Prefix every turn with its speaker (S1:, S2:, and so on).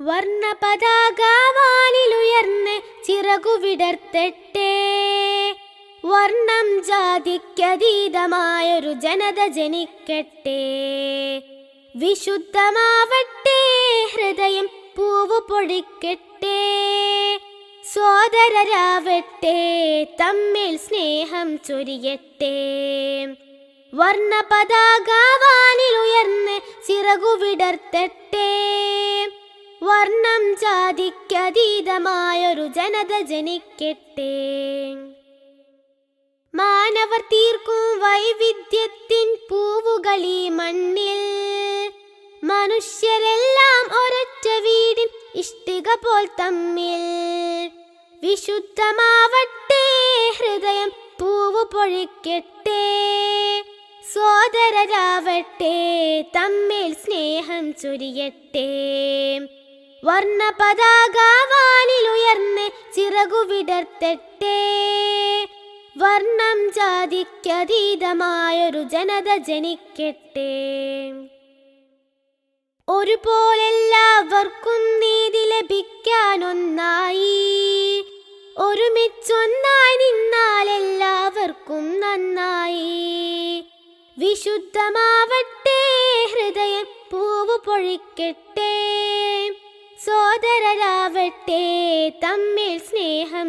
S1: വർണ പതാകവാനിലുയർന്ന് ചിറകുവിടർത്തട്ടെ. വർണം ജാതിക്കതീതമായൊരു ജനത ജനിക്കട്ടെ. വിശുദ്ധമാവട്ടെ ഹൃദയം പൂവ് പൊഴിക്കട്ടെ സോദരരാവട്ടെ തമ്മിൽ സ്നേഹം ചൊരിയട്ടെ. വർണ പതാകവാനിലുയർന്ന് വർണം ജാതിക്കതീതമായൊരു ജനത ജനിക്കട്ടെ. മാനവർ തീർക്കും വൈവിധ്യത്തിൻ പൂവുകളീ മണ്ണിൽ. മനുഷ്യരെല്ലാം ഒരൊറ്റ വീടിൻ ഇഷ്ടിക പോൽ തമ്മിൽ. വിശുദ്ധമാവട്ടെ ഹൃദയം പൂവ് പൊഴിക്കട്ടെ. സോദരരാവട്ടെ തമ്മിൽ സ്നേഹം ചൊരിയട്ടെ. വർണ ചിറകുവിടർത്തട്ടേ വർണം ജാതിക്കതീതമായൊരു ജനത ജനിക്കട്ടെ. ഒരുപോലെല്ലാവർക്കും നീതി ലഭിക്കാനൊന്നായി. ഒരുമിച്ചൊന്നായി നിന്നാൽ എല്ലാവർക്കും നന്നായി. വിശുദ്ധമാവട്ടെ ഹൃദയം പൂവ് പൊഴിക്കട്ടെ. സോദരരാവട്ടെ തമ്മിൽ സ്നേഹം